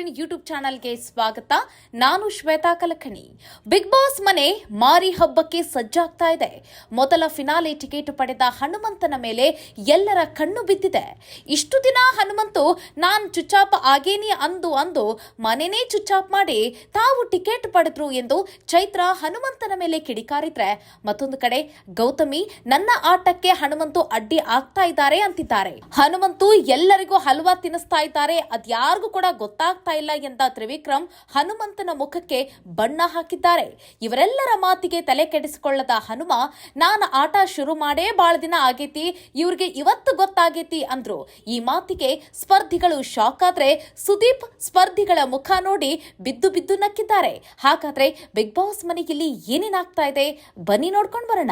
Green YouTube ಚಾನಲ್ಗೆ ಸ್ವಾಗತ. ನಾನು ಶ್ವೇತಾ ಕಲಕಣಿ. ಬಿಗ್ ಬಾಸ್ ಮನೆ ಮಾರಿ ಹಬ್ಬಕ್ಕೆ ಸಜ್ಜಾಗ್ತಾ ಇದೆ. ಮೊದಲ ಫಿನಾಲೆ ಟಿಕೆಟ್ ಪಡೆದ ಹನುಮಂತನ ಮೇಲೆ ಎಲ್ಲರ ಕಣ್ಣು ಬಿದ್ದಿದೆ. ಇಷ್ಟು ದಿನ ಹನುಮಂತು, ನಾನ್ ಚುಚ್ಚಾಪ್ ಆಗೇನಿ ಅಂದು ಅಂದು, ಮನೆನೇ ಚುಚ್ಚಾಪ್ ಮಾಡಿ, ತಾವು ಟಿಕೆಟ್ ಪಡೆದ್ರು ಎಂದು ಚೈತ್ರ ಹನುಮಂತನ ಮೇಲೆ ಕಿಡಿಕಾರಿದ್ರೆ. ಮತ್ತೊಂದು ಕಡೆ, ಗೌತಮಿ, ನನ್ನ ಆಟಕ್ಕೆ ಹನುಮಂತು ಅಡ್ಡಿ ಆಗ್ತಾ ಇದ್ದಾರೆ ಅಂತಿದ್ದಾರೆ. ಹನುಮಂತು ಎಲ್ಲರಿಗೂ ಹಲ್ವಾ ತಿನ್ನಿಸ್ತಾ ಇದ್ದಾರೆ. ಅದ್ಯಾರಿಗೂ ಕೂಡ ಗೊತ್ತಾಗ್ತಾ ಇಲ್ಲ ಎಂದ ತ್ರಿವಿಕ್ರಮ್ ಹನುಮಂತನ ಮುಖಕ್ಕೆ ಬಣ್ಣ ಹಾಕಿದ್ದಾರೆ. ಇವರೆಲ್ಲರ ಮಾತಿಗೆ ತಲೆ ಕೆಡಿಸಿಕೊಳ್ಳದ ಹನುಮ, ನಾನು ಆಟ ಶುರು ಮಾಡೇ ಬಾಳ ದಿನ ಆಗೇತಿ, ಇವ್ರಿಗೆ ಇವತ್ತು ಗೊತ್ತಾಗೈತಿ ಅಂದ್ರು. ಈ ಮಾತಿಗೆ ಸ್ಪರ್ಧಿಗಳು ಶಾಕ್ ಆದ್ರೆ ಸುದೀಪ್ ಸ್ಪರ್ಧಿಗಳ ಮುಖ ನೋಡಿ ಬಿದ್ದು ಬಿದ್ದು ನಕ್ಕಿದ್ದಾರೆ. ಹಾಗಾದ್ರೆ ಬಿಗ್ ಬಾಸ್ ಮನೆಯಲ್ಲಿ ಏನೇನಾಗ್ತಾ ಇದೆ? ಬನ್ನಿ ನೋಡ್ಕೊಂಡು ಬರೋಣ.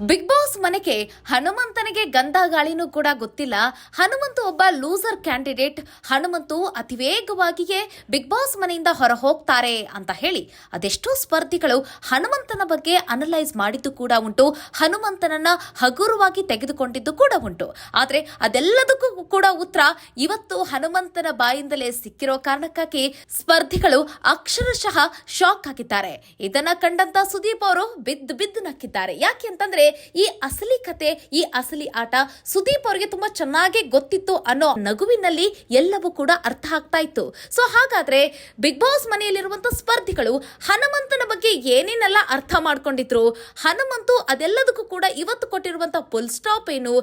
ಬಿಗ್ ಬಾಸ್ ಮನೆಗೆ ಹನುಮಂತನಿಗೆ ಗಂಧ ಗಾಳಿನೂ ಕೂಡ ಗೊತ್ತಿಲ್ಲ. ಹನುಮಂತು ಒಬ್ಬ ಲೂಸರ್ ಕ್ಯಾಂಡಿಡೇಟ್. ಹನುಮಂತು ಅತಿ ವೇಗವಾಗಿಯೇ ಬಿಗ್ ಬಾಸ್ ಮನೆಯಿಂದ ಹೊರ ಹೋಗ್ತಾರೆ ಅಂತ ಹೇಳಿ ಅದೆಷ್ಟೋ ಸ್ಪರ್ಧಿಗಳು ಹನುಮಂತನ ಬಗ್ಗೆ ಅನಲೈಸ್ ಮಾಡಿದ್ದು ಕೂಡ ಉಂಟು. ಹನುಮಂತನನ್ನ ಹಗುರವಾಗಿ ತೆಗೆದುಕೊಂಡಿದ್ದು ಕೂಡ ಉಂಟು. ಆದರೆ ಅದೆಲ್ಲದಕ್ಕೂ ಕೂಡ ಉತ್ತರ ಇವತ್ತು ಹನುಮಂತನ ಬಾಯಿಂದಲೇ ಸಿಕ್ಕಿರೋ ಕಾರಣಕ್ಕಾಗಿ ಸ್ಪರ್ಧಿಗಳು ಅಕ್ಷರಶಃ ಶಾಕ್ ಆಗಿದ್ದಾರೆ. ಇದನ್ನ ಕಂಡಂತ ಸುದೀಪ್ ಅವರು ಬಿದ್ದು ಬಿದ್ದು ನಕ್ಕಿದ್ದಾರೆ. ಯಾಕೆ ಅಂತಂದ್ರೆ ಈ ಅಸಲಿ ಕತೆ, ಈ ಅಸಲಿ ಆಟ ಸುದೀಪ್ ಅವರಿಗೆ ತುಂಬಾ ಚೆನ್ನಾಗಿ ಗೊತ್ತಿತ್ತು ಅನ್ನೋ ನಗುವಿನಲ್ಲಿ ಎಲ್ಲವೂ ಕೂಡ ಅರ್ಥ ಆಗ್ತಾ ಇತ್ತು. ಸೊ ಹಾಗಾದ್ರೆ ಬಿಗ್ ಬಾಸ್ ಮನೆಯಲ್ಲಿರುವಂತ ಸ್ಪರ್ಧಿಗಳು ಹನುಮಂತನ ಬಗ್ಗೆ ಏನೇನೆಲ್ಲ ಅರ್ಥ ಮಾಡ್ಕೊಂಡಿದ್ರು? ಹನುಮಂತು ಅದೆಲ್ಲದಕ್ಕೂ ಕೂಡ ಇವತ್ತು ಕೊಟ್ಟಿರುವಂತ ಫುಲ್ ಸ್ಟಾಪ್ ಏನು?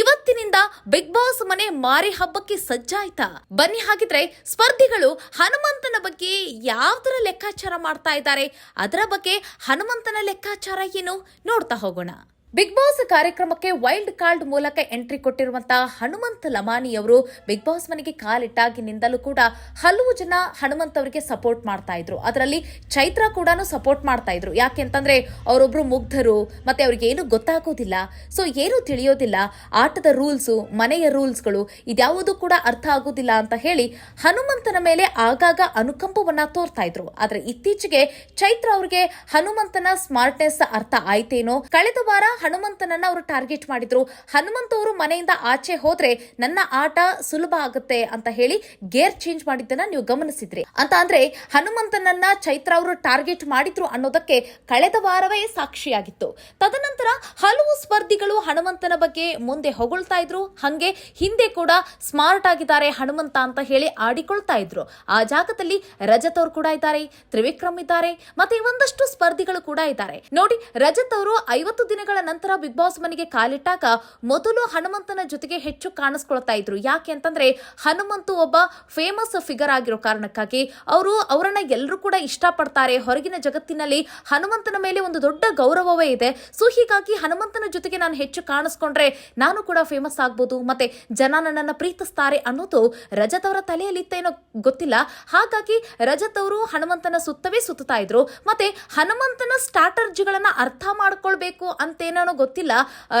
ಇವತ್ತಿನಿಂದ ಬಿಗ್ ಬಾಸ್ ಮನೆ ಮಾರಿ ಹಬ್ಬಕ್ಕೆ ಸಜ್ಜಾಯ್ತಾ? ಬನ್ನಿ ಹಾಗಿದ್ರೆ ಸ್ಪರ್ಧಿಗಳು ಹನುಮಂತನ ಬಗ್ಗೆ ಯಾವ್ದರ ಲೆಕ್ಕಾಚಾರ ಮಾಡ್ತಾ ಇದ್ದಾರೆ? ಅದರ ಬಗ್ಗೆ ಹನುಮಂತನ ಲೆಕ್ಕಾಚಾರ ಏನು? ನೋಡ್ತಾ ಹೋಗೋಣ. ಬಿಗ್ ಬಾಸ್ ಕಾರ್ಯಕ್ರಮಕ್ಕೆ ವೈಲ್ಡ್ ಕಾರ್ಡ್ ಮೂಲಕ ಎಂಟ್ರಿ ಕೊಟ್ಟಿರುವಂತಹ ಹನುಮಂತ ಲಮಾನಿಯವರು ಬಿಗ್ ಬಾಸ್ ಮನೆಗೆ ಕಾಲಿಟ್ಟಾಗಿನಿಂದಲೂ ಕೂಡ ಹಲವು ಜನ ಹನುಮಂತ್ ಅವರಿಗೆ ಸಪೋರ್ಟ್ ಮಾಡ್ತಾ ಇದ್ರು. ಅದರಲ್ಲಿ ಚೈತ್ರ ಕೂಡ ಸಪೋರ್ಟ್ ಮಾಡ್ತಾ ಇದ್ರು. ಯಾಕೆ ಅಂತಂದ್ರೆ ಅವರೊಬ್ರು ಮುಗ್ಧರು, ಮತ್ತೆ ಅವ್ರಿಗೆ ಏನು ಗೊತ್ತಾಗೋದಿಲ್ಲ. ಸೊ ಏನು ತಿಳಿಯೋದಿಲ್ಲ. ಆಟದ ರೂಲ್ಸು ಮನೆಯ ರೂಲ್ಸ್ಗಳು ಇದ್ಯಾವುದು ಕೂಡ ಅರ್ಥ ಆಗೋದಿಲ್ಲ ಅಂತ ಹೇಳಿ ಹನುಮಂತನ ಮೇಲೆ ಆಗಾಗ ಅನುಕಂಪವನ್ನ ತೋರ್ತಾ ಇದ್ರು. ಆದ್ರೆ ಇತ್ತೀಚೆಗೆ ಚೈತ್ರ ಅವ್ರಿಗೆ ಹನುಮಂತನ ಸ್ಮಾರ್ಟ್ನೆಸ್ ಅರ್ಥ ಆಯ್ತೇನೋ. ಕಳೆದ ವಾರ ಹನುಮಂತನನ್ನ ಅವರು ಟಾರ್ಗೆಟ್ ಮಾಡಿದ್ರು. ಹನುಮಂತ ಅವರು ಮನೆಯಿಂದ ಆಚೆ ಹೋದ್ರೆ ನನ್ನ ಆಟ ಸುಲಭ ಆಗುತ್ತೆ ಅಂತ ಹೇಳಿ ಗೇರ್ ಚೇಂಜ್ ಮಾಡಿದ್ದನ್ನ ನೀವು ಗಮನಿಸಿದ್ರಿ. ಅಂತ ಅಂದ್ರೆ ಹನುಮಂತನನ್ನ ಚೈತ್ರ ಅವರು ಟಾರ್ಗೆಟ್ ಮಾಡಿದ್ರು ಅನ್ನೋದಕ್ಕೆ ಕಳೆದ ವಾರವೇ ಸಾಕ್ಷಿಯಾಗಿತ್ತು. ತದನಂತರ ಹಲವು ಸ್ಪರ್ಧಿಗಳು ಹನುಮಂತನ ಬಗ್ಗೆ ಮುಂದೆ ಹೊಗಳ್ತಾ ಇದ್ರು. ಹಂಗೆ ಹಿಂದೆ ಕೂಡ ಸ್ಮಾರ್ಟ್ ಆಗಿದ್ದಾರೆ ಹನುಮಂತ ಅಂತ ಹೇಳಿ ಆಡಿಕೊಳ್ತಾ ಇದ್ರು. ಆ ಜಾಗದಲ್ಲಿ ರಜತ್ ಅವರು ಕೂಡ ಇದ್ದಾರೆ, ತ್ರಿವಿಕ್ರಮ್ ಇದ್ದಾರೆ, ಮತ್ತೆ ಒಂದಷ್ಟು ಸ್ಪರ್ಧಿಗಳು ಕೂಡ ಇದ್ದಾರೆ. ನೋಡಿ, ರಜತ್ ಅವರು ಐವತ್ತು ದಿನಗಳ ನಂತರ ಬಿಗ್ ಬಾಸ್ ಮನೆಗೆ ಕಾಲಿಟ್ಟಾಗ ಮೊದಲು ಹನುಮಂತನ ಜೊತೆಗೆ ಹೆಚ್ಚು ಕಾಣಿಸ್ಕೊಳ್ತಾ ಇದ್ರು. ಯಾಕೆ ಅಂತಂದ್ರೆ ಹನುಮಂತು ಒಬ್ಬ ಫೇಮಸ್ ಫಿಗರ್ ಆಗಿರೋ ಕಾರಣಕ್ಕಾಗಿ ಅವರು ಅವರನ್ನ ಎಲ್ಲರೂ ಕೂಡ ಇಷ್ಟಪಡ್ತಾರೆ. ಹೊರಗಿನ ಜಗತ್ತಿನಲ್ಲಿ ಹನುಮಂತನ ಮೇಲೆ ಒಂದು ದೊಡ್ಡ ಗೌರವವೇ ಇದೆ. ಸೊ ಹೀಗಾಗಿ ಹನುಮಂತನ ಜೊತೆಗೆ ನಾನು ಹೆಚ್ಚು ಕಾಣಿಸ್ಕೊಂಡ್ರೆ ನಾನು ಕೂಡ ಫೇಮಸ್ ಆಗ್ಬೋದು. ಮತ್ತೆ ಜನ ನನ್ನನ್ನು ಪ್ರೀತಿಸ್ತಾರೆ ಅನ್ನೋದು ರಜತ್ ಅವರ ತಲೆಯಲ್ಲಿತ್ತೇನೋ ಗೊತ್ತಿಲ್ಲ. ಹಾಗಾಗಿ ರಜತ್ ಅವರು ಹನುಮಂತನ ಸುತ್ತವೇ ಸುತ್ತಾ ಇದ್ರು. ಮತ್ತೆ ಹನುಮಂತನ ಸ್ಟ್ರಾಟರ್ಜಿಗಳನ್ನ ಅರ್ಥ ಮಾಡ್ಕೊಳ್ಬೇಕು ಅಂತೇನೋ ಗೊತ್ತಿಲ್ಲ.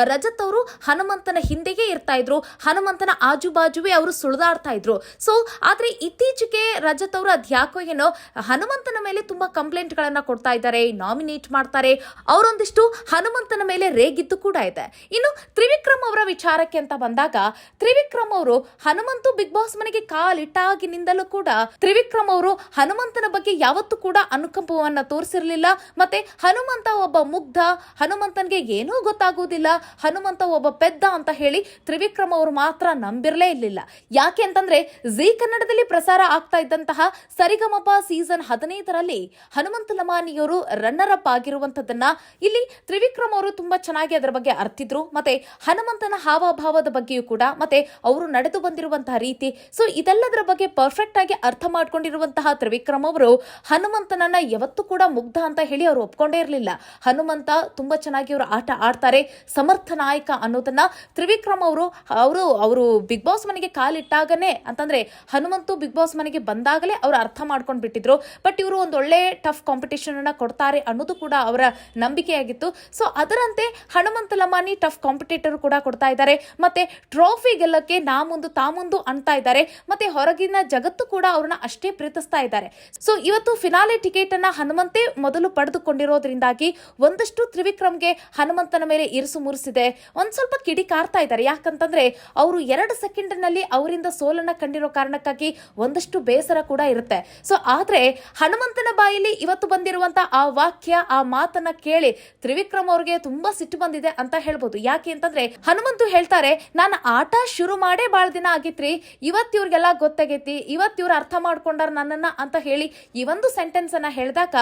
ರಜತ್ ಅವರು ಹನುಮಂತನ ಹಿಂದೆಗೆ ಇರ್ತಾ ಇದ್ರು. ಹನುಮಂತನ ಆಜು ಬಾಜುವೆ ಅವರು ಸುಳಿದಾಡ್ತಾ ಇದ್ರು. ಸೊ ಆದ್ರೆ ಇತ್ತೀಚೆಗೆ ರಜತ್ ಅವರು ಅದ್ಯಾಕೋ ಏನೋ ಹನುಮಂತನ ಮೇಲೆ ತುಂಬಾ ಕಂಪ್ಲೇಂಟ್ ಗಳನ್ನ ಕೊಡ್ತಾ ಇದ್ದಾರೆ, ನಾಮಿನೇಟ್ ಮಾಡ್ತಾರೆ. ಅವರೊಂದಿಷ್ಟು ಹನುಮಂತನ ಮೇಲೆ ರೇಗಿದ್ದು ಕೂಡ ಇದೆ. ಇನ್ನು ತ್ರಿವಿಕ್ರಮ್ ಅವರ ವಿಚಾರಕ್ಕೆ ಅಂತ ಬಂದಾಗ, ತ್ರಿವಿಕ್ರಮ್ ಅವರು ಹನುಮಂತು ಬಿಗ್ ಬಾಸ್ ಮನೆಗೆ ಕಾಲಿಟ್ಟಾಗಿನಿಂದಲೂ ಕೂಡ ತ್ರಿವಿಕ್ರಮ್ ಅವರು ಹನುಮಂತನ ಬಗ್ಗೆ ಯಾವತ್ತೂ ಕೂಡ ಅನುಕಂಪವನ್ನ ತೋರಿಸಿರ್ಲಿಲ್ಲ. ಮತ್ತೆ ಹನುಮಂತ ಒಬ್ಬ ಮುಗ್ಧ, ಹನುಮಂತನ್ಗೆ ಏನೂ ಗೊತ್ತಾಗುವುದಿಲ್ಲ. ಹನುಮಂತ ಒಬ್ಬ ಪೆದ್ದ ಅಂತ ಹೇಳಿ ತ್ರಿವಿಕ್ರಮ್ ಅವರು ಮಾತ್ರ ನಂಬಿರಲೇ ಇರಲಿಲ್ಲ. ಯಾಕೆ ಅಂತಂದ್ರೆ ಝೀ ಕನ್ನಡದಲ್ಲಿ ಪ್ರಸಾರ ಆಗ್ತಾ ಇದ್ದಂತಹ ಸರಿಗಮಪ ಸೀಸನ್ ಹದಿನೈದರಲ್ಲಿ ಹನುಮಂತ ಲಮಾನಿಯವರು ರನ್ನರ್ ಅಪ್ ಆಗಿರುವಂತದನ್ನ ಇಲ್ಲಿ ತ್ರಿವಿಕ್ರಮ್ ಅವರು ತುಂಬಾ ಚೆನ್ನಾಗಿ ಅದರ ಬಗ್ಗೆ ಅರ್ಥಿದ್ರು ಮತ್ತೆ ಹನುಮಂತನ ಹಾವಭಾವದ ಬಗ್ಗೆಯೂ ಕೂಡ, ಮತ್ತೆ ಅವರು ನಡೆದು ಬಂದಿರುವಂತಹ ರೀತಿ. ಸೊ ಇದೆಲ್ಲದರ ಬಗ್ಗೆ ಪರ್ಫೆಕ್ಟ್ ಆಗಿ ಅರ್ಥ ಮಾಡ್ಕೊಂಡಿರುವಂತಹ ತ್ರಿವಿಕ್ರಮ್ ಅವರು ಹನುಮಂತನನ್ನ ಯಾವತ್ತೂ ಕೂಡ ಮುಗ್ಧ ಅಂತ ಹೇಳಿ ಅವರು ಒಪ್ಕೊಂಡೇ ಇರಲಿಲ್ಲ. ಹನುಮಂತ ತುಂಬಾ ಚೆನ್ನಾಗಿ ಅವರು ಆಟ ಆಡ್ತಾರೆ. ಸಮರ್ಥ ನಾಯಕ ಅನ್ನೋದನ್ನ ತ್ರಿವಿಕ್ರಮ್ ಅವರು ಅವರು ಅವರು ಬಿಗ್ ಬಾಸ್ ಮನೆಗೆ ಕಾಲಿಟ್ಟಾಗನೇ ಅಂತಂದ್ರೆ ಹನುಮಂತು ಬಿಗ್ ಬಾಸ್ ಮನೆಗೆ ಬಂದಾಗಲೇ ಅವರು ಅರ್ಥ ಮಾಡ್ಕೊಂಡು ಬಿಟ್ಟಿದ್ರು. ಬಟ್ ಇವರು ಒಂದು ಒಳ್ಳೆ ಟಫ್ ಕಾಂಪಿಟೇಷನ್ ಅನ್ನ ಕೊಡ್ತಾರೆ ಅನ್ನೋದು ಕೂಡ ಅವರ ನಂಬಿಕೆಯಾಗಿತ್ತು. ಸೊ ಅದರಂತೆ ಹನುಮಂತ ಲಮಾನಿ ಟಫ್ ಕಾಂಪಿಟೇಟರ್ ಕೂಡ ಕೊಡ್ತಾ ಇದ್ದಾರೆ. ಮತ್ತೆ ಟ್ರೋಫಿ ಗೆಲ್ಲಕ್ಕೆ ನಾ ಮುಂದು ತಾ ಮುಂದು ಅಂತ ಇದ್ದಾರೆ. ಮತ್ತೆ ಹೊರಗಿನ ಜಗತ್ತು ಕೂಡ ಅವ್ರನ್ನ ಅಷ್ಟೇ ಪ್ರೀತಿಸ್ತಾ ಇದ್ದಾರೆ. ಸೊ ಇವತ್ತು ಫಿನಾಲೆ ಟಿಕೆಟ್ ಅನ್ನ ಹನುಮಂತೆ ಮೊದಲು ಪಡೆದುಕೊಂಡಿರೋದ್ರಿಂದಾಗಿ ಒಂದಷ್ಟು ತ್ರಿವಿಕ್ರಮ್ಗೆ ಹನುಮಂತ ಹನುಮಂತನ ಮೇಲೆ ಇರಿಸು ಮುರಿಸಿದೆ. ಒಂದ್ ಸ್ವಲ್ಪ ಕಿಡಿ ಕಾರ್ತಾ ಇದ್ದಾರೆ. ಯಾಕಂತಂದ್ರೆ ಅವರು ಎರಡು ಸೆಕೆಂಡ್ನಲ್ಲಿ ಅವರಿಂದ ಸೋಲನ್ನ ಕಂಡಿರೋ ಕಾರಣಕ್ಕಾಗಿ ಒಂದಷ್ಟು ಬೇಸರ ಕೂಡ ಇರುತ್ತೆ. ಸೊ ಆದ್ರೆ ಹನುಮಂತನ ಬಾಯಲ್ಲಿ ಇವತ್ತು ಬಂದಿರುವಂತ ಆ ವಾಕ್ಯ, ಆ ಮಾತನ್ನ ಕೇಳಿ ತ್ರಿವಿಕ್ರಮ್ ಅವ್ರಿಗೆ ತುಂಬಾ ಸಿಟ್ಟು ಬಂದಿದೆ ಅಂತ ಹೇಳ್ಬೋದು. ಯಾಕೆ ಅಂತಂದ್ರೆ ಹನುಮಂತು ಹೇಳ್ತಾರೆ, ನಾನು ಆಟ ಶುರು ಮಾಡೇ ಬಾಳ ದಿನ ಆಗಿತ್ರಿ. ಇವತ್ತು ಇವ್ರಿಗೆಲ್ಲ ಗೊತ್ತಾಗೈತಿ. ಇವತ್ತು ಇವ್ರು ಅರ್ಥ ಮಾಡ್ಕೊಂಡಾರ ನನ್ನನ್ನ ಅಂತ ಹೇಳಿ ಈ ಒಂದು ಸೆಂಟೆನ್ಸ್ ಅನ್ನ ಹೇಳಿದಾಗ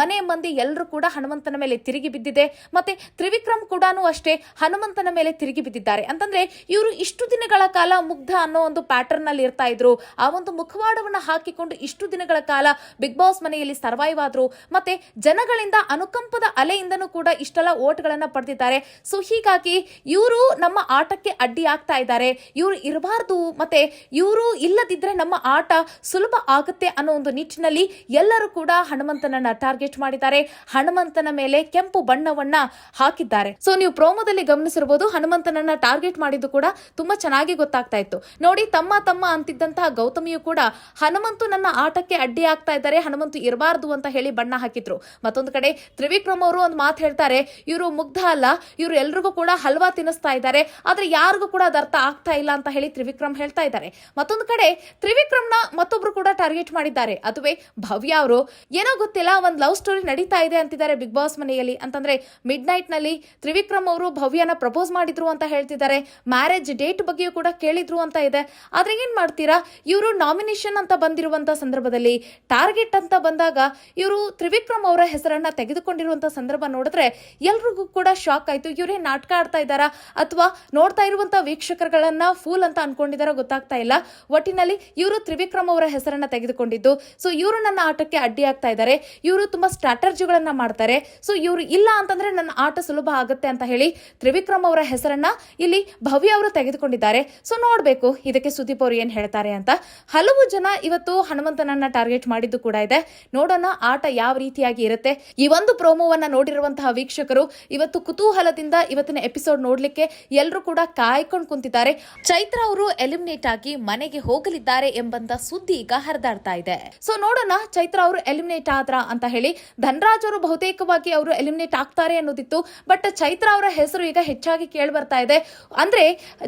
ಮನೆ ಮಂದಿ ಎಲ್ಲರೂ ಕೂಡ ಹನುಮಂತನ ಮೇಲೆ ತಿರುಗಿ ಬಿದ್ದಿದೆ. ಮತ್ತೆ ತ್ರಿವಿಕ್ರಮ್ ಕೂಡ ಅಷ್ಟೇ ಹನುಮಂತನ ಮೇಲೆ ತಿರುಗಿ ಬಿದ್ದಿದ್ದಾರೆ. ಅಂತಂದ್ರೆ ಇವರು ಇಷ್ಟು ದಿನಗಳ ಕಾಲ ಮುಗ್ಧ ಅನ್ನೋ ಒಂದು ಪ್ಯಾಟರ್ನ್ ಅಲ್ಲಿ ಇರ್ತಾ ಇದ್ರು. ಆ ಒಂದು ಮುಖವಾಡವನ್ನು ಹಾಕಿಕೊಂಡು ಇಷ್ಟು ದಿನಗಳ ಕಾಲ ಬಿಗ್ ಬಾಸ್ ಮನೆಯಲ್ಲಿ ಸರ್ವೈವ್ ಆದ್ರು. ಮತ್ತೆ ಜನಗಳಿಂದ ಅನುಕಂಪದ ಅಲೆಯಿಂದನೂ ಕೂಡ ಇಷ್ಟೆಲ್ಲ ಓಟ್ಗಳನ್ನ ಪಡೆದಿದ್ದಾರೆ. ಸೊ ಹೀಗಾಗಿ ಇವರು ನಮ್ಮ ಆಟಕ್ಕೆ ಅಡ್ಡಿ ಆಗ್ತಾ ಇದ್ದಾರೆ. ಇವರು ಇರಬಾರ್ದು. ಮತ್ತೆ ಇವರು ಇಲ್ಲದಿದ್ರೆ ನಮ್ಮ ಆಟ ಸುಲಭ ಆಗುತ್ತೆ ಅನ್ನೋ ಒಂದು ನಿಟ್ಟಿನಲ್ಲಿ ಎಲ್ಲರೂ ಕೂಡ ಹನುಮಂತನನ್ನ ಟಾರ್ಗೆಟ್ ಮಾಡಿದ್ದಾರೆ. ಹನುಮಂತನ ಮೇಲೆ ಕೆಂಪು ಬಣ್ಣವನ್ನ ಹಾಕಿದ್ದಾರೆ. ಸೊ ನೀವು ಪ್ರೋಮೋದಲ್ಲಿ ಗಮನಿಸಿರಬಹುದು ಹನುಮಂತನನ್ನ ಟಾರ್ಗೆಟ್ ಮಾಡಿದ್ದು ಕೂಡ ತುಂಬಾ ಚೆನ್ನಾಗಿ ಗೊತ್ತಾಗ್ತಾ ಇತ್ತು. ನೋಡಿ, ತಮ್ಮ ತಮ್ಮ ಅಂತಿದ್ದಂತಹ ಗೌತಮಿಯು ಕೂಡ ಹನುಮಂತು ನನ್ನ ಆಟಕ್ಕೆ ಅಡ್ಡಿ ಆಗ್ತಾ ಇದ್ದಾರೆ, ಹನುಮಂತು ಇರಬಾರ್ದು ಅಂತ ಹೇಳಿ ಬಣ್ಣ ಹಾಕಿದ್ರು. ಮತ್ತೊಂದು ಕಡೆ ತ್ರಿವಿಕ್ರಮ್ ಅವರು ಒಂದು ಮಾತು ಹೇಳ್ತಾರೆ, ಇವರು ಮುಗ್ಧ ಅಲ್ಲ, ಇವರು ಎಲ್ರಿಗೂ ಕೂಡ ಹಲ್ವಾ ತಿನ್ನಿಸ್ತಾ ಇದ್ದಾರೆ, ಆದ್ರೆ ಯಾರಿಗೂ ಕೂಡ ಅದು ಅರ್ಥ ಆಗ್ತಾ ಇಲ್ಲ ಅಂತ ಹೇಳಿ ತ್ರಿವಿಕ್ರಮ್ ಹೇಳ್ತಾ ಇದ್ದಾರೆ. ಮತ್ತೊಂದು ಕಡೆ ತ್ರಿವಿಕ್ರಮ್ನ ಮತ್ತೊಬ್ರು ಕೂಡ ಟಾರ್ಗೆಟ್ ಮಾಡಿದ್ದಾರೆ. ಅದುವೇ ಭವ್ಯ ಅವರು. ಏನೋ ಗೊತ್ತಿಲ್ಲ, ಒಂದು ಲವ್ ಸ್ಟೋರಿ ನಡೀತಾ ಇದೆ ಅಂತಿದ್ದಾರೆ ಬಿಗ್ ಬಾಸ್ ಮನೆಯಲ್ಲಿ. ಅಂತಂದ್ರೆ ಮಿಡ್ ನೈಟ್ನಲ್ಲಿ ತ್ರಿವಿಕ್ರಮ್ ಅವರು ಭವ್ಯನ ಪ್ರಪೋಸ್ ಮಾಡಿದ್ರು ಅಂತ ಹೇಳ್ತಿದ್ದಾರೆ. ಮ್ಯಾರೇಜ್ ಡೇಟ್ ಬಗ್ಗೆಯೂ ಕೂಡ ಕೇಳಿದ್ರು ಅಂತ ಇದೆ. ಆದ್ರೆ ಏನ್ ಮಾಡ್ತೀರಾ? ಇವರು ನಾಮಿನೇಷನ್ ಅಂತ ಬಂದಿರುವಂತ ಸಂದರ್ಭದಲ್ಲಿ, ಟಾರ್ಗೆಟ್ ಅಂತ ಬಂದಾಗ ಇವರು ತ್ರಿವಿಕ್ರಮ್ ಅವರ ಹೆಸರನ್ನ ತೆಗೆದುಕೊಂಡಿರುವಂತ ಸಂದರ್ಭ ನೋಡಿದ್ರೆ ಎಲ್ರಿಗೂ ಕೂಡ ಶಾಕ್ ಆಯ್ತು. ಇವರೇ ನಾಟಕ ಆಡ್ತಾ ಇದ್ದಾರಾ? ಅಥವಾ ನೋಡ್ತಾ ಇರುವಂತ ವೀಕ್ಷಕರುಗಳನ್ನ ಫೂಲ್ ಅಂತ ಅನ್ಕೊಂಡಿದಾರ ಗೊತ್ತಾಗ್ತಾ ಇಲ್ಲ. ಒಟ್ಟಿನಲ್ಲಿ ಇವರು ತ್ರಿವಿಕ್ರಮ್ ಅವರ ಹೆಸರನ್ನ ತೆಗೆದುಕೊಂಡಿದ್ದು, ಸೊ ಇವರು ನನ್ನ ಆಟಕ್ಕೆ ಅಡ್ಡಿ ಆಗ್ತಾ ಇದ್ದಾರೆ. ಇವರು ತುಂಬಾ ಸ್ಟ್ರಾಟರ್ಜಿಗಳನ್ನ ಮಾಡ್ತಾರೆ. ಸೊ ಇವರು ಇಲ್ಲ ಅಂತಂದ್ರೆ ನನ್ನ ಆಟ ಸುಲಭ ಆಗುತ್ತೆ ಅಂತ ಹೇಳಿ ತ್ರಿವಿಕ್ರಮ್ ಅವರ ಹೆಸರನ್ನ ಇಲ್ಲಿ ಭವ್ಯ ಅವರು ತೆಗೆದುಕೊಂಡಿದ್ದಾರೆ. ಸೊ ನೋಡ್ಬೇಕು ಇದಕ್ಕೆ ಸುದೀಪ್ ಅವರು ಏನ್ ಹೇಳ್ತಾರೆ ಅಂತ. ಹಲವು ಜನ ಇವತ್ತು ಹನುಮಂತನನ್ನ ಟಾರ್ಗೆಟ್ ಮಾಡಿದ್ದು ಕೂಡ ಇದೆ. ನೋಡೋಣ ಆಟ ಯಾವ ರೀತಿಯಾಗಿ ಇರುತ್ತೆ. ಈ ಒಂದು ಪ್ರೋಮೋವನ್ನ ನೋಡಿರುವಂತಹ ವೀಕ್ಷಕರು ಇವತ್ತು ಕುತೂಹಲದಿಂದ ಇವತ್ತಿನ ಎಪಿಸೋಡ್ ನೋಡ್ಲಿಕ್ಕೆ ಎಲ್ಲರೂ ಕೂಡ ಕಾಯ್ಕೊಂಡು ಕುಂತಿದ್ದಾರೆ. ಚೈತ್ರ ಅವರು ಎಲಿಮಿನೇಟ್ ಆಗಿ ಮನೆಗೆ ಹೋಗಲಿದ್ದಾರೆ ಎಂಬಂತ ಸುದ್ದಿ ಈಗ ಹರಿದಾಡ್ತಾ ಇದೆ. ಸೊ ನೋಡೋಣ ಚೈತ್ರ ಅವರು ಎಲಿಮಿನೇಟ್ ಆದ್ರ ಅಂತ ಹೇಳಿ. ಧನರಾಜ್ ಅವರು ಬಹುತೇಕವಾಗಿ ಅವರು ಎಲಿಮಿನೇಟ್ ಆಗ್ತಾರೆ ಅನ್ನೋದಿತ್ತು. ಬಟ್ ಚೈತ್ರ ಅವರ ಹೆಸರು ಈಗ ಹೆಚ್ಚಾಗಿ ಕೇಳಿ ಬರ್ತಾ ಇದೆ. ಅಂದ್ರೆ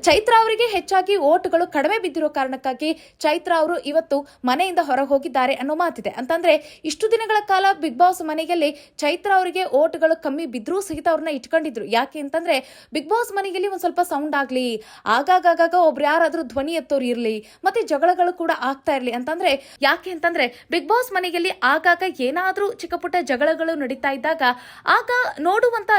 ಚೈತ್ರ ಅವರಿಗೆ ಹೆಚ್ಚಾಗಿ ಓಟ್ಗಳು ಕಡಿಮೆ ಬಿದ್ದಿರೋ ಕಾರಣಕ್ಕಾಗಿ ಚೈತ್ರ ಅವರು ಇವತ್ತು ಮನೆಯಿಂದ ಹೊರ ಹೋಗಿದ್ದಾರೆ ಅನ್ನೋ ಮಾತಿದೆ. ಅಂತಂದ್ರೆ ಇಷ್ಟು ದಿನಗಳ ಕಾಲ ಬಿಗ್ ಬಾಸ್ ಮನೆಯಲ್ಲಿ ಚೈತ್ರ ಅವರಿಗೆ ಓಟ್ಗಳು ಕಮ್ಮಿ ಬಿದ್ದರೂ ಸಹಿತ ಅವ್ರನ್ನ ಇಟ್ಕೊಂಡಿದ್ರು. ಯಾಕೆ ಅಂತಂದ್ರೆ ಬಿಗ್ ಬಾಸ್ ಮನೆಯಲ್ಲಿ ಒಂದ್ ಸ್ವಲ್ಪ ಸೌಂಡ್ ಆಗ್ಲಿ ಆಗಾಗ ಒಬ್ರು ಯಾರಾದ್ರೂ ಧ್ವನಿ ಎತ್ತೋರು ಇರ್ಲಿ, ಮತ್ತೆ ಜಗಳಗಳು ಕೂಡ ಆಗ್ತಾ ಇರ್ಲಿ ಅಂತಂದ್ರೆ ಯಾಕೆ ಅಂತಂದ್ರೆ ಬಿಗ್ ಬಾಸ್ ಮನೆಯಲ್ಲಿ ಆಗಾಗ ಏನಾದ್ರೂ ಚಿಕ್ಕ ಪುಟ್ಟ ಜಗಳಗಳು ನಡೀತಾ ಇದ್ದಾಗ ಆಗ ನೋಡುವಂತ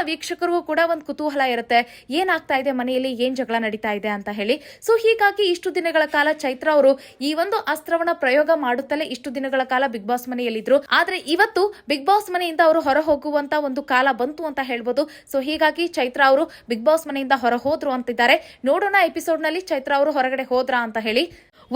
ವೀಕ್ಷಕರಿಗೂ ಕೂಡ ಒಂದು ಕುತೂಹಲ ಇರುತ್ತೆ. ಏನಾಗ್ತಾ ಇದೆ ಮನೆಯಲ್ಲಿ? ಏನ್ ಜಗಳ ನಡೀತಾ ಇದೆ ಅಂತ ಹೇಳಿ. ಸೊ ಹೀಗಾಗಿ ಇಷ್ಟು ದಿನಗಳ ಕಾಲ ಚೈತ್ರ ಅವರು ಈ ಒಂದು ಅಸ್ತ್ರವನ್ನ ಪ್ರಯೋಗ ಮಾಡುತ್ತಲೇ ಇಷ್ಟು ದಿನಗಳ ಕಾಲ ಬಿಗ್ ಬಾಸ್ ಮನೆಯಲ್ಲಿದ್ರು. ಆದ್ರೆ ಇವತ್ತು ಬಿಗ್ ಬಾಸ್ ಮನೆಯಿಂದ ಅವರು ಹೊರ ಹೋಗುವಂತ ಒಂದು ಕಾಲ ಬಂತು ಅಂತ ಹೇಳ್ಬೋದು. ಸೊ ಹೀಗಾಗಿ ಚೈತ್ರ ಅವರು ಬಿಗ್ ಬಾಸ್ ಮನೆಯಿಂದ ಹೊರ ಹೋದ್ರು ಅಂತಿದ್ದಾರೆ. ನೋಡೋಣ ಎಪಿಸೋಡ್ನಲ್ಲಿ ಚೈತ್ರ ಅವರು ಹೊರಗಡೆ ಹೋದ್ರ ಅಂತ ಹೇಳಿ.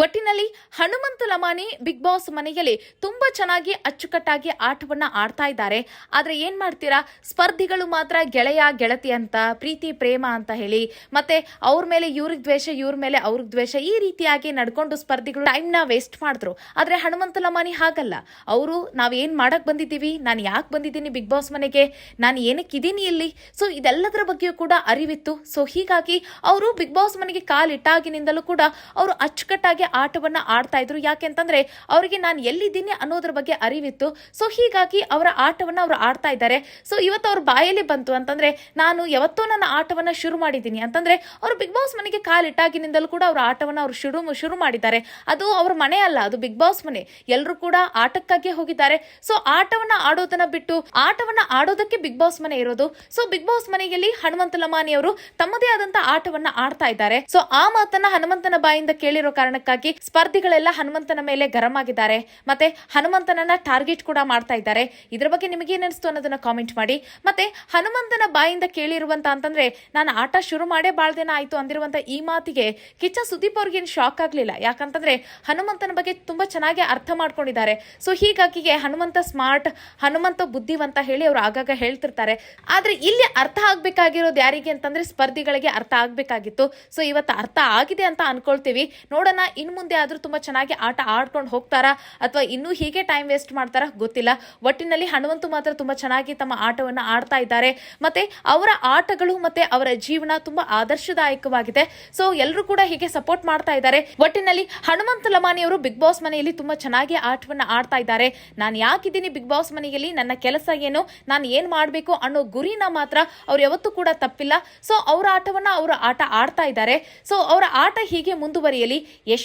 ಒಟ್ಟಿನಲ್ಲಿ ಹನುಮಂತ ಲಮಾನಿ ಬಿಗ್ ಬಾಸ್ ಮನೆಯಲ್ಲಿ ತುಂಬಾ ಚೆನ್ನಾಗಿ ಅಚ್ಚುಕಟ್ಟಾಗಿ ಆಟವನ್ನ ಆಡ್ತಾ ಇದ್ದಾರೆ. ಆದ್ರೆ ಏನ್ ಮಾಡ್ತೀರಾ? ಸ್ಪರ್ಧಿಗಳು ಮಾತ್ರ ಗೆಳೆಯ, ಗೆಳತಿ ಅಂತ, ಪ್ರೀತಿ, ಪ್ರೇಮ ಅಂತ ಹೇಳಿ, ಮತ್ತೆ ಅವ್ರ ಮೇಲೆ ಇವ್ರಿಗೆ ದ್ವೇಷ, ಇವ್ರ ಮೇಲೆ ಅವ್ರಿಗೆ ದ್ವೇಷ ಈ ರೀತಿಯಾಗಿ ನಡ್ಕೊಂಡು ಸ್ಪರ್ಧಿಗಳು ಟೈಮ್ನ ವೇಸ್ಟ್ ಮಾಡಿದ್ರು. ಆದ್ರೆ ಹನುಮಂತ ಲಮಾನಿ ಹಾಗಲ್ಲ. ಅವರು ನಾವೇನ್ ಮಾಡಕ್ ಬಂದಿದ್ದೀವಿ? ನಾನು ಯಾಕೆ ಬಂದಿದ್ದೀನಿ ಬಿಗ್ ಬಾಸ್ ಮನೆಗೆ? ನಾನು ಏನಕ್ಕಿದ್ದೀನಿ ಇಲ್ಲಿ? ಸೊ ಇದೆಲ್ಲದರ ಬಗ್ಗೆಯೂ ಕೂಡ ಅರಿವಿತ್ತು. ಸೊ ಹೀಗಾಗಿ ಅವರು ಬಿಗ್ ಬಾಸ್ ಮನೆಗೆ ಕಾಲಿಟ್ಟಾಗಿನಿಂದಲೂ ಕೂಡ ಅವರು ಅಚ್ಚುಕಟ್ಟಾಗಿ ಆಟವನ್ನ ಆಡ್ತಾ ಇದ್ರು. ಯಾಕೆಂತಂದ್ರೆ ಅವರಿಗೆ ನಾನು ಎಲ್ಲಿದ್ದೀನಿ ಅನ್ನೋದ್ರ ಬಗ್ಗೆ ಅರಿವಿತ್ತು. ಸೊ ಹೀಗಾಗಿ ಅವರ ಆಟವನ್ನ ಅವರು ಆಡ್ತಾ ಇದ್ದಾರೆ. ಸೊ ಇವತ್ತು ಅವ್ರ ಬಾಯಲ್ಲಿ ಬಂತು ಅಂತಂದ್ರೆ ನಾನು ಯಾವತ್ತೋ ನನ್ನ ಆಟವನ್ನ ಶುರು ಮಾಡಿದ್ದೀನಿ. ಅಂತಂದ್ರೆ ಅವರು ಬಿಗ್ ಬಾಸ್ ಮನೆಗೆ ಕಾಲಿಟ್ಟಾಗಿನಿಂದಲೂ ಕೂಡ ಅವರ ಆಟವನ್ನ ಅವರು ಶುರು ಶುರು ಮಾಡಿದ್ದಾರೆ. ಅದು ಅವ್ರ ಮನೆ ಅಲ್ಲ, ಅದು ಬಿಗ್ ಬಾಸ್ ಮನೆ. ಎಲ್ಲರೂ ಕೂಡ ಆಟಕ್ಕಾಗಿ ಹೋಗಿದ್ದಾರೆ. ಸೊ ಆಟವನ್ನ ಆಡೋದನ್ನ ಬಿಟ್ಟು ಆಟವನ್ನ ಆಡೋದಕ್ಕೆ ಬಿಗ್ ಬಾಸ್ ಮನೆ ಇರೋದು. ಸೊ ಬಿಗ್ ಬಾಸ್ ಮನೆಯಲ್ಲಿ ಹನುಮಂತ ಲಮಾನಿ ಅವರು ತಮ್ಮದೇ ಆದಂತ ಆಟವನ್ನ ಆಡ್ತಾ ಇದ್ದಾರೆ. ಸೊ ಆ ಮಾತನ್ನ ಹನುಮಂತನ ಬಾಯಿಂದ ಕೇಳಿರೋ ಕಾರಣಕ್ಕಾಗಿ ಸ್ಪರ್ಧಿಗಳೆಲ್ಲ ಹನುಮಂತನ ಮೇಲೆ ಗರಂ ಆಗಿದ್ದಾರೆ. ಮತ್ತೆ ಹನುಮಂತನನ್ನ ಟಾರ್ಗೆಟ್ ಕೂಡ ಮಾಡ್ತಾ ಇದ್ದಾರೆ. ಇದ್ರ ಬಗ್ಗೆ ನಿಮಗೆ ಏನಿಸ್ತು ಅನ್ನೋದನ್ನ ಕಾಮೆಂಟ್ ಮಾಡಿ. ಮತ್ತೆ ಹನುಮಂತನ ಬಾಯಿಂದ ಕೇಳಿರುವಂತ ಅಂತಂದ್ರೆ, ನಾನು ಆಟ ಶುರು ಮಾಡೇ ಬಾಳ ದಿನ ಆಯ್ತು ಅಂದಿರುವಂತ ಈ ಮಾತಿಗೆ ಕಿಚ್ಚ ಸುದೀಪ್ ಅವ್ರಿಗೆ ಏನು ಶಾಕ್ ಆಗ್ಲಿಲ್ಲ. ಯಾಕಂತಂದ್ರೆ, ಹನುಮಂತನ ಬಗ್ಗೆ ತುಂಬಾ ಚೆನ್ನಾಗಿ ಅರ್ಥ ಮಾಡ್ಕೊಂಡಿದ್ದಾರೆ. ಸೊ ಹೀಗಾಗಿಗೆ ಹನುಮಂತ ಸ್ಮಾರ್ಟ್ ಹನುಮಂತ ಬುದ್ಧಿವಂತ ಹೇಳಿ ಅವರು ಆಗಾಗ ಹೇಳ್ತಿರ್ತಾರೆ. ಆದ್ರೆ ಇಲ್ಲಿ ಅರ್ಥ ಆಗ್ಬೇಕಾಗಿರೋದು ಯಾರಿಗೆ ಅಂತಂದ್ರೆ, ಸ್ಪರ್ಧಿಗಳಿಗೆ ಅರ್ಥ ಆಗ್ಬೇಕಾಗಿತ್ತು. ಸೊ ಇವತ್ತು ಅರ್ಥ ಆಗಿದೆ ಅಂತ ಅನ್ಕೊಳ್ತೀವಿ. ನೋಡೋಣ ಇನ್ನು ಮುಂದೆ ಆದರೂ ತುಂಬ ಚೆನ್ನಾಗಿ ಆಟ ಆಡ್ಕೊಂಡು ಹೋಗ್ತಾರಾ? ಅಥವಾ ಇನ್ನೂ ಹೀಗೆ ಟೈಮ್ ವೇಸ್ಟ್ ಮಾಡ್ತಾರಾ? ಗೊತ್ತಿಲ್ಲ. ಒಟ್ಟಿನಲ್ಲಿ ಹನುಮಂತು ಮಾತ್ರ ತುಂಬ ಚೆನ್ನಾಗಿ ತಮ್ಮ ಆಟವನ್ನು ಆಡ್ತಾ ಇದ್ದಾರೆ. ಮತ್ತೆ ಅವರ ಆಟಗಳು ಮತ್ತೆ ಅವರ ಜೀವನ ತುಂಬಾ ಆದರ್ಶದಾಯಕವಾಗಿದೆ. ಸೊ ಎಲ್ಲರೂ ಕೂಡ ಹೀಗೆ ಸಪೋರ್ಟ್ ಮಾಡ್ತಾ ಇದ್ದಾರೆ. ಒಟ್ಟಿನಲ್ಲಿ ಹನುಮಂತ ಲಮಾನಿಯವರು ಬಿಗ್ ಬಾಸ್ ಮನೆಯಲ್ಲಿ ತುಂಬಾ ಚೆನ್ನಾಗಿ ಆಟವನ್ನು ಆಡ್ತಾ ಇದ್ದಾರೆ. ನಾನು ಯಾಕಿದ್ದೀನಿ ಬಿಗ್ ಬಾಸ್ ಮನೆಯಲ್ಲಿ? ನನ್ನ ಕೆಲಸ ಏನು? ನಾನು ಏನ್ ಮಾಡಬೇಕು ಅನ್ನೋ ಗುರಿನ ಮಾತ್ರ ಅವ್ರು ಯಾವತ್ತೂ ಕೂಡ ತಪ್ಪಿಲ್ಲ. ಸೊ ಅವರ ಆಟವನ್ನ ಅವರು ಆಟ ಆಡ್ತಾ ಇದ್ದಾರೆ. ಸೊ ಅವರ ಆಟ ಹೀಗೆ ಮುಂದುವರಿಯಲಿ.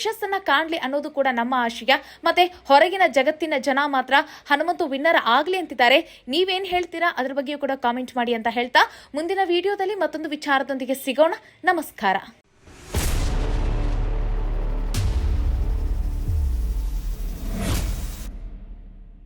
ಯಶಸ್ಸನ್ನ ಕಾಣ್ಲಿ ಅನ್ನೋದು ಕೂಡ ನಮ್ಮ ಆಶಯ. ಮತ್ತೆ ಹೊರಗಿನ ಜಗತ್ತಿನ ಜನ ಮಾತ್ರ ಹನುಮಂತು ವಿನ್ನರ್ ಆಗ್ಲಿ ಅಂತಿದ್ದಾರೆ. ನೀವೇನ್ ಹೇಳ್ತೀರಾ? ಅದ್ರ ಬಗ್ಗೆಯೂ ಕೂಡ ಕಾಮೆಂಟ್ ಮಾಡಿ ಅಂತ ಹೇಳ್ತಾ ಮುಂದಿನ ವಿಡಿಯೋದಲ್ಲಿ ಮತ್ತೊಂದು ವಿಚಾರದೊಂದಿಗೆ ಸಿಗೋಣ. ನಮಸ್ಕಾರ.